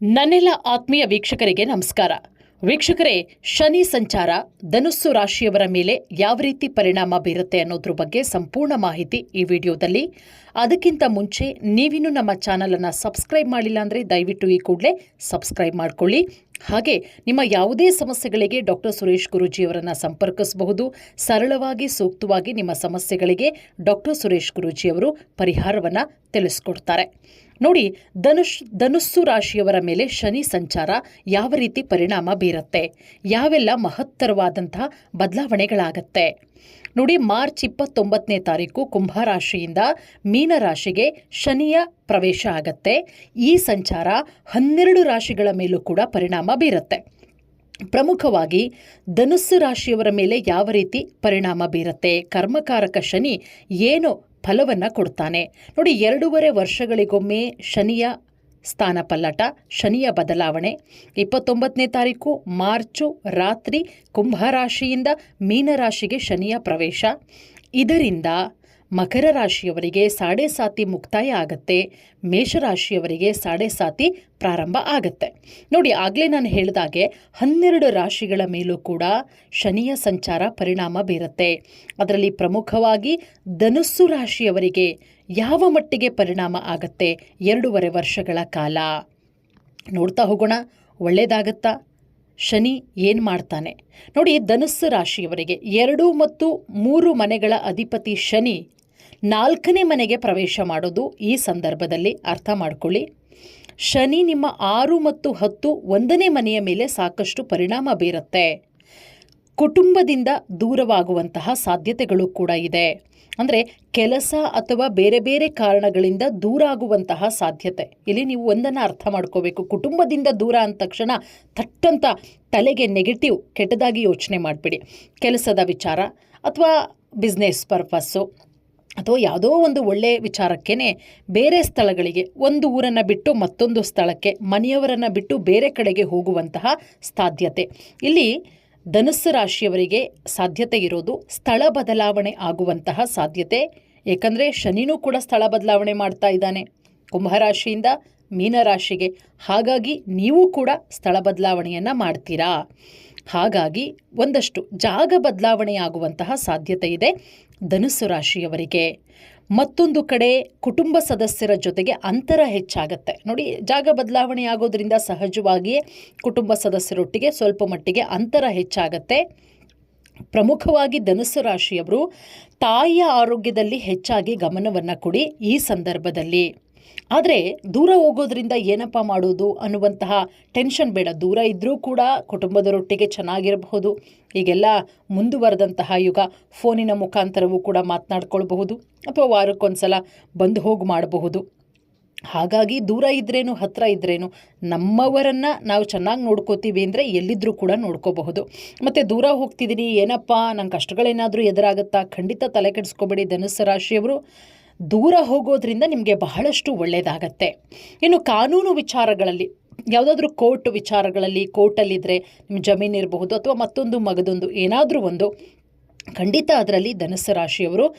ನನ್ನೆಲ್ಲ ಆತ್ಮೀಯ ವೀಕ್ಷಕರಿಗೆ ನಮಸ್ಕಾರ. ವೀಕ್ಷಕರೇ, ಶನಿ ಸಂಚಾರ, ಧನುಸ್ಸು ರಾಶಿಯವರ ಮೇಲೆ ಯಾವ ರೀತಿ ಪರಿಣಾಮ ಬೀರುತ್ತೆ ಅನ್ನೋದ್ರ ಬಗ್ಗೆ ಸಂಪೂರ್ಣ ಮಾಹಿತಿ ಈ ವಿಡಿಯೋದಲ್ಲಿ. ಅದಕ್ಕಿಂತ ಮುಂಚೆ ನೀವಿನ್ನೂ ನಮ್ಮ ಚಾನಲನ್ನು ಸಬ್ಸ್ಕ್ರೈಬ್ ಮಾಡಿಲ್ಲ ಅಂದರೆ ದಯವಿಟ್ಟು ಈ ಕೂಡಲೇ ಸಬ್ಸ್ಕ್ರೈಬ್ ಮಾಡಿಕೊಳ್ಳಿ. ಹಾಗೆ ನಿಮ್ಮ ಯಾವುದೇ ಸಮಸ್ಯೆಗಳಿಗೆ ಡಾಕ್ಟರ್ ಸುರೇಶ್ ಗುರೂಜಿಯವರನ್ನು ಸಂಪರ್ಕಿಸಬಹುದು. ಸರಳವಾಗಿ, ಸೂಕ್ತವಾಗಿ ನಿಮ್ಮ ಸಮಸ್ಯೆಗಳಿಗೆ ಡಾಕ್ಟರ್ ಸುರೇಶ್ ಗುರೂಜಿಯವರು ಪರಿಹಾರವನ್ನು ತಿಳಿಸ್ಕೊಡ್ತಾರೆ. ನೋಡಿ, ಧನುಷ್, ಧನುಸ್ಸು ರಾಶಿಯವರ ಮೇಲೆ ಶನಿ ಸಂಚಾರ ಯಾವ ರೀತಿ ಪರಿಣಾಮ ಬೀರುತ್ತೆ? ಯಾವೆಲ್ಲ ಮಹತ್ತರವಾದಂತಹ ಬದಲಾವಣೆಗಳಾಗತ್ತೆ? ನೋಡಿ, ಮಾರ್ಚ್ ಇಪ್ಪತ್ತೊಂಬತ್ತನೇ ತಾರೀಕು ಕುಂಭರಾಶಿಯಿಂದ ಮೀನರಾಶಿಗೆ ಶನಿಯ ಪ್ರವೇಶ ಆಗತ್ತೆ. ಈ ಸಂಚಾರ ಹನ್ನೆರಡು ರಾಶಿಗಳ ಮೇಲೂ ಕೂಡ ಪರಿಣಾಮ ಬೀರುತ್ತೆ. ಪ್ರಮುಖವಾಗಿ ಧನುಸ್ಸು ರಾಶಿಯವರ ಮೇಲೆ ಯಾವ ರೀತಿ ಪರಿಣಾಮ ಬೀರುತ್ತೆ? ಕರ್ಮಕಾರಕ ಶನಿ ಏನು ಫಲವನ್ನು ಕೊಡ್ತಾನೆ. ನೋಡಿ, ಎರಡೂವರೆ ವರ್ಷಗಳಿಗೊಮ್ಮೆ ಶನಿಯ ಸ್ಥಾನ ಪಲ್ಲಟ, ಶನಿಯ ಬದಲಾವಣೆ. ಇಪ್ಪತ್ತೊಂಬತ್ತನೇ ತಾರೀಕು, ಮಾರ್ಚು ರಾತ್ರಿ ಕುಂಭರಾಶಿಯಿಂದ ಮೀನರಾಶಿಗೆ ಶನಿಯ ಪ್ರವೇಶ. ಇದರಿಂದ ಮಕರ ರಾಶಿಯವರಿಗೆ ಸಾಡೆ ಸಾತಿ ಮುಕ್ತಾಯ ಆಗತ್ತೆ ಮೇಷರಾಶಿಯವರಿಗೆ ಸಾಡೆ ಸಾತಿ ಪ್ರಾರಂಭ ಆಗತ್ತೆ. ನೋಡಿ, ಆಗಲೇ ನಾನು ಹೇಳಿದಾಗೆ ಹನ್ನೆರಡು ರಾಶಿಗಳ ಮೇಲೂ ಕೂಡ ಶನಿಯ ಸಂಚಾರ ಪರಿಣಾಮ ಬೀರುತ್ತೆ. ಅದರಲ್ಲಿ ಪ್ರಮುಖವಾಗಿ ಧನುಸ್ಸು ರಾಶಿಯವರಿಗೆ ಯಾವ ಮಟ್ಟಿಗೆ ಪರಿಣಾಮ ಆಗತ್ತೆ ಎರಡೂವರೆ ವರ್ಷಗಳ ಕಾಲ. ನೋಡ್ತಾ ಹೋಗೋಣ ಒಳ್ಳೆಯದಾಗತ್ತಾ ಶನಿ ಏನು ಮಾಡ್ತಾನೆ? ನೋಡಿ, ಧನುಸ್ಸು ರಾಶಿಯವರಿಗೆ ಎರಡು ಮತ್ತು ಮೂರು ಮನೆಗಳ ಅಧಿಪತಿ ಶನಿ ನಾಲ್ಕನೇ ಮನೆಗೆ ಪ್ರವೇಶ ಮಾಡೋದು ಈ ಸಂದರ್ಭದಲ್ಲಿ ಅರ್ಥ ಮಾಡಿಕೊಳ್ಳಿ. ಶನಿ ನಿಮ್ಮ ಆರು ಮತ್ತು ಹತ್ತು ಒಂದನೇ ಮನೆಯ ಮೇಲೆ ಸಾಕಷ್ಟು ಪರಿಣಾಮ ಬೀರುತ್ತೆ. ಕುಟುಂಬದಿಂದ ದೂರವಾಗುವಂತಹ ಸಾಧ್ಯತೆಗಳು ಕೂಡ ಇದೆ. ಅಂದರೆ ಕೆಲಸ ಅಥವಾ ಬೇರೆ ಬೇರೆ ಕಾರಣಗಳಿಂದ ದೂರ ಆಗುವಂತಹ ಸಾಧ್ಯತೆ. ಇಲ್ಲಿ ನೀವು ಒಂದನ್ನು ಅರ್ಥ ಮಾಡ್ಕೋಬೇಕು. ಕುಟುಂಬದಿಂದ ದೂರ ಅಂದ ತಕ್ಷಣ ತಟ್ಟಂತ ತಲೆಗೆ ನೆಗೆಟಿವ್ ಕೆಟ್ಟದಾಗಿ ಯೋಚನೆ ಮಾಡಿಬಿಡಿ. ಕೆಲಸದ ವಿಚಾರ ಅಥವಾ ಬಿಸ್ನೆಸ್ ಪರ್ಪಸ್ಸು ಅಥವಾ ಯಾವುದೋ ಒಂದು ಒಳ್ಳೆಯ ವಿಚಾರಕ್ಕೇ ಬೇರೆ ಸ್ಥಳಗಳಿಗೆ, ಒಂದು ಊರನ್ನು ಬಿಟ್ಟು ಮತ್ತೊಂದು ಸ್ಥಳಕ್ಕೆ, ಮನೆಯವರನ್ನು ಬಿಟ್ಟು ಬೇರೆ ಕಡೆಗೆ ಹೋಗುವಂತಹ ಸಾಧ್ಯತೆ. ಇಲ್ಲಿ ಧನುಸ್ಸು ರಾಶಿಯವರಿಗೆ ಸಾಧ್ಯತೆ ಇರೋದು ಸ್ಥಳ ಬದಲಾವಣೆ ಆಗುವಂತಹ ಸಾಧ್ಯತೆ. ಏಕೆಂದರೆ ಶನಿನೂ ಕೂಡ ಸ್ಥಳ ಬದಲಾವಣೆ ಮಾಡ್ತಾ ಇದ್ದಾನೆ. ಕುಂಭರಾಶಿಯಿಂದ ಮೀನರಾಶಿಗೆ ಹಾಗಾಗಿ ನೀವು ಕೂಡ ಸ್ಥಳ ಬದಲಾವಣೆಯನ್ನು ಮಾಡ್ತೀರಾ. ಹಾಗಾಗಿ ಒಂದಷ್ಟು ಜಾಗ ಬದಲಾವಣೆಯಾಗುವಂತಹ ಸಾಧ್ಯತೆ ಇದೆ ಧನುಸ್ಸು ರಾಶಿಯವರಿಗೆ. ಮತ್ತೊಂದು ಕಡೆ ಕುಟುಂಬ ಸದಸ್ಯರ ಜೊತೆಗೆ ಅಂತರ ಹೆಚ್ಚಾಗತ್ತೆ. ನೋಡಿ, ಜಾಗ ಬದಲಾವಣೆ ಆಗೋದ್ರಿಂದ ಸಹಜವಾಗಿಯೇ ಕುಟುಂಬ ಸದಸ್ಯರೊಟ್ಟಿಗೆ ಸ್ವಲ್ಪ ಮಟ್ಟಿಗೆ ಅಂತರ ಹೆಚ್ಚಾಗತ್ತೆ. ಪ್ರಮುಖವಾಗಿ ಧನುಸ್ಸು ರಾಶಿಯವರು ತಾಯಿಯ ಆರೋಗ್ಯದಲ್ಲಿ ಹೆಚ್ಚಾಗಿ ಗಮನವನ್ನು ಕೊಡಿ ಈ ಸಂದರ್ಭದಲ್ಲಿ. ಆದರೆ ದೂರ ಹೋಗೋದ್ರಿಂದ ಏನಪ್ಪ ಮಾಡೋದು ಅನ್ನುವಂತಹ ಟೆನ್ಷನ್ ಬೇಡ. ದೂರ ಇದ್ದರೂ ಕೂಡ ಕುಟುಂಬದರೊಟ್ಟಿಗೆ ಚೆನ್ನಾಗಿರಬಹುದು. ಈಗೆಲ್ಲ ಮುಂದುವರೆದಂತಹ ಯುಗ. ಫೋನಿನ ಮುಖಾಂತರವೂ ಕೂಡ ಮಾತನಾಡ್ಕೊಳ್ಬಹುದು. ಅಥವಾ ವಾರಕ್ಕೊಂದ್ಸಲ ಬಂದು ಹೋಗಿ ಮಾಡಬಹುದು. ಹಾಗಾಗಿ ದೂರ ಇದ್ರೇನು ಹತ್ತಿರ ಇದ್ರೇನು, ನಮ್ಮವರನ್ನು ನಾವು ಚೆನ್ನಾಗಿ ನೋಡ್ಕೋತೀವಿ ಅಂದರೆ ಎಲ್ಲಿದ್ದರೂ ಕೂಡ ನೋಡ್ಕೋಬಹುದು. ಮತ್ತು ದೂರ ಹೋಗ್ತಿದ್ದೀನಿ ಏನಪ್ಪ, ನಂಗೆ ಕಷ್ಟಗಳೇನಾದರೂ ಎದುರಾಗುತ್ತಾ, ಖಂಡಿತ ತಲೆ ಕೆಡಿಸ್ಕೋಬೇಡಿ ಧನುಸ್ಸು ರಾಶಿಯವರು. ದೂರ ಹೋಗೋದ್ರಿಂದ ನಿಮಗೆ ಬಹಳಷ್ಟು ಒಳ್ಳೆಯದಾಗತ್ತೆ ಇನ್ನು ಕಾನೂನು ವಿಚಾರಗಳಲ್ಲಿ, ಯಾವುದಾದ್ರೂ ಕೋರ್ಟ್ ವಿಚಾರಗಳಲ್ಲಿ ಕೋರ್ಟಲ್ಲಿದ್ದರೆ ನಿಮ್ಮ ಜಮೀನು ಇರಬಹುದು ಅಥವಾ ಮತ್ತೊಂದು ಮಗದೊಂದು, ಏನಾದರೂ ಒಂದು, ಖಂಡಿತ ಅದರಲ್ಲಿ ಧನಸ್ಸು ರಾಶಿಯವರು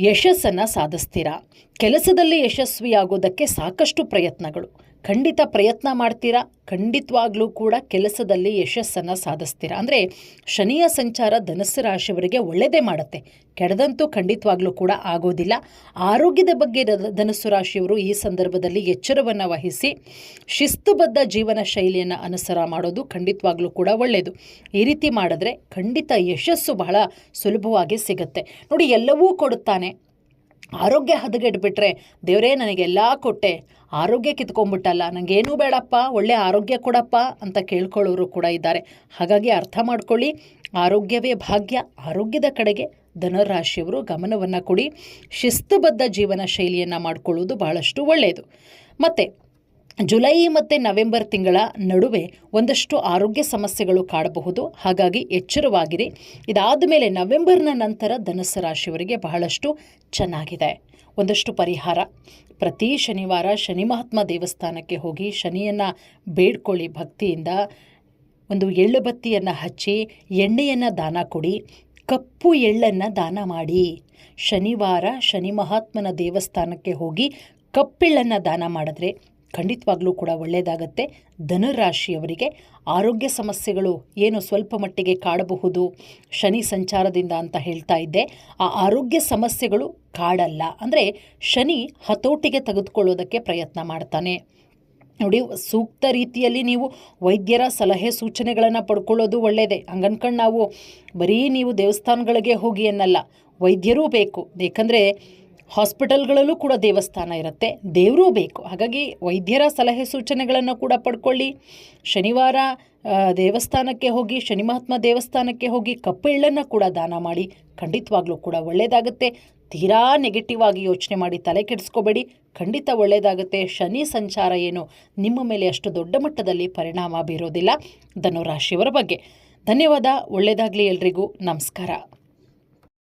ಯಶಸ್ಸನ್ನು ಸಾಧಿಸ್ತೀರಾ? ಕೆಲಸದಲ್ಲಿ ಯಶಸ್ವಿಯಾಗೋದಕ್ಕೆ ಸಾಕಷ್ಟು ಪ್ರಯತ್ನಗಳು. ಖಂಡಿತ ಪ್ರಯತ್ನ ಮಾಡ್ತೀರಾ? ಖಂಡಿತವಾಗ್ಲೂ ಕೂಡ ಕೆಲಸದಲ್ಲಿ ಯಶಸ್ಸನ್ನು ಸಾಧಿಸ್ತೀರಾ? ಅಂದರೆ ಶನಿಯ ಸಂಚಾರ ಧನಸ್ಸು ರಾಶಿಯವರಿಗೆ ಒಳ್ಳೆಯದೇ ಮಾಡುತ್ತೆ. ಕೆಡದಂತೂ ಖಂಡಿತವಾಗ್ಲೂ ಕೂಡ ಆಗೋದಿಲ್ಲ. ಆರೋಗ್ಯದ ಬಗ್ಗೆ ಧನಸ್ಸು ರಾಶಿಯವರು ಈ ಸಂದರ್ಭದಲ್ಲಿ ಎಚ್ಚರವನ್ನು ವಹಿಸಿ, ಶಿಸ್ತುಬದ್ಧ ಜೀವನ ಶೈಲಿಯನ್ನು ಅನುಸರ ಮಾಡೋದು ಖಂಡಿತವಾಗ್ಲೂ ಕೂಡ ಒಳ್ಳೆಯದು ಈ ರೀತಿ ಮಾಡಿದ್ರೆ ಖಂಡಿತ ಯಶಸ್ಸು ಬಹಳ ಸುಲಭವಾಗಿ ಸಿಗುತ್ತೆ. ನೋಡಿ, ಎಲ್ಲವೂ ಕೊಡುತ್ತಾನೆ. ಆರೋಗ್ಯ ಹದಗೆಟ್ಬಿಟ್ರೆ ದೇವರೇ ನನಗೆಲ್ಲ ಕೊಟ್ಟೆ. ಆರೋಗ್ಯ ಕಿತ್ಕೊಂಡ್ಬಿಟ್ಟಲ್ಲ ನನಗೇನೂ ಬೇಡಪ್ಪ, ಒಳ್ಳೆ ಆರೋಗ್ಯ ಕೊಡಪ್ಪ ಅಂತ ಕೇಳ್ಕೊಳ್ಳೋರು ಕೂಡ ಇದ್ದಾರೆ. ಹಾಗಾಗಿ ಅರ್ಥ ಮಾಡ್ಕೊಳ್ಳಿ, ಆರೋಗ್ಯವೇ ಭಾಗ್ಯ, ಆರೋಗ್ಯದ ಕಡೆಗೆ ಧನರಾಶಿಯವರು ಗಮನವನ್ನು ಕೊಡಿ. ಶಿಸ್ತುಬದ್ಧ ಜೀವನ ಶೈಲಿಯನ್ನು ಮಾಡಿಕೊಳ್ಳುವುದು ಬಹಳಷ್ಟು ಒಳ್ಳೆಯದು ಮತ್ತು ಜುಲೈ ಮತ್ತು ನವೆಂಬರ್ ತಿಂಗಳ ನಡುವೆ ಒಂದಷ್ಟು ಆರೋಗ್ಯ ಸಮಸ್ಯೆಗಳು ಕಾಡಬಹುದು. ಹಾಗಾಗಿ ಎಚ್ಚರವಾಗಿರಿ ಇದಾದ ಮೇಲೆ ನವೆಂಬರ್ನ ನಂತರ ಧನಸ್ಸು ರಾಶಿಯವರಿಗೆ ಬಹಳಷ್ಟು ಚೆನ್ನಾಗಿದೆ. ಒಂದಷ್ಟು ಪರಿಹಾರ. ಪ್ರತಿ ಶನಿವಾರ ಶನಿ ಮಹಾತ್ಮ ದೇವಸ್ಥಾನಕ್ಕೆ ಹೋಗಿ ಶನಿಯನ್ನು ಬೇಡ್ಕೊಳ್ಳಿ ಭಕ್ತಿಯಿಂದ. ಒಂದು ಎಳ್ಳು ಬತ್ತಿಯನ್ನು ಹಚ್ಚಿ, ಎಣ್ಣೆಯನ್ನು ದಾನ ಕೊಡಿ, ಕಪ್ಪು ಎಳ್ಳನ್ನು ದಾನ ಮಾಡಿ. ಶನಿವಾರ ಶನಿ ಮಹಾತ್ಮನ ದೇವಸ್ಥಾನಕ್ಕೆ ಹೋಗಿ ಕಪ್ಪೆಳ್ಳನ್ನು ದಾನ ಮಾಡಿದ್ರೆ ಖಂಡಿತವಾಗ್ಲೂ ಕೂಡ ಒಳ್ಳೆಯದಾಗತ್ತೆ. ಧನುರಾಶಿಯವರಿಗೆ ಆರೋಗ್ಯ ಸಮಸ್ಯೆಗಳು ಏನು ಸ್ವಲ್ಪ ಮಟ್ಟಿಗೆ ಕಾಡಬಹುದು, ಶನಿ ಸಂಚಾರದಿಂದ ಅಂತ ಹೇಳ್ತಾ ಇದ್ದೆ. ಆ ಆರೋಗ್ಯ ಸಮಸ್ಯೆಗಳು ಕಾಡಲ್ಲ. ಅಂದರೆ ಶನಿ ಹತೋಟಿಗೆ ತೆಗೆದುಕೊಳ್ಳೋದಕ್ಕೆ ಪ್ರಯತ್ನ ಮಾಡ್ತಾನೆ. ನೋಡಿ, ಸೂಕ್ತ ರೀತಿಯಲ್ಲಿ ನೀವು ವೈದ್ಯರ ಸಲಹೆ ಸೂಚನೆಗಳನ್ನು ಪಡ್ಕೊಳ್ಳೋದು ಒಳ್ಳೆಯದೇ ಹಂಗನ್ಕಂಡು ನಾವು ಬರೀ ನೀವು ದೇವಸ್ಥಾನಗಳಿಗೆ ಹೋಗಿ ಅನ್ನಲ್ಲ, ವೈದ್ಯರೂ ಬೇಕು. ಏಕೆಂದರೆ ಹಾಸ್ಪಿಟಲ್ಗಳಲ್ಲೂ ಕೂಡ ದೇವಸ್ಥಾನ ಇರುತ್ತೆ. ದೇವರೂ ಬೇಕು. ಹಾಗಾಗಿ ವೈದ್ಯರ ಸಲಹೆ ಸೂಚನೆಗಳನ್ನು ಕೂಡ ಪಡ್ಕೊಳ್ಳಿ. ಶನಿವಾರ ದೇವಸ್ಥಾನಕ್ಕೆ ಹೋಗಿ, ಶನಿ ಮಹಾತ್ಮ ದೇವಸ್ಥಾನಕ್ಕೆ ಹೋಗಿ ಕಪ್ಪೆಳ್ಳನ್ನು ಕೂಡ ದಾನ ಮಾಡಿ ಖಂಡಿತವಾಗ್ಲೂ ಕೂಡ ಒಳ್ಳೆಯದಾಗುತ್ತೆ ತೀರಾ ನೆಗೆಟಿವ್ ಆಗಿ ಯೋಚನೆ ಮಾಡಿ ತಲೆ ಕೆಡಿಸ್ಕೋಬೇಡಿ. ಖಂಡಿತ ಒಳ್ಳೆಯದಾಗುತ್ತೆ ಶನಿ ಸಂಚಾರ ಏನು ನಿಮ್ಮ ಮೇಲೆ ಅಷ್ಟು ದೊಡ್ಡ ಮಟ್ಟದಲ್ಲಿ ಪರಿಣಾಮ ಬೀರೋದಿಲ್ಲ. ಧನುರಾಶಿಯವರ ಬಗ್ಗೆ. ಧನ್ಯವಾದ. ಒಳ್ಳೆಯದಾಗಲಿ ಎಲ್ರಿಗೂ. ನಮಸ್ಕಾರ.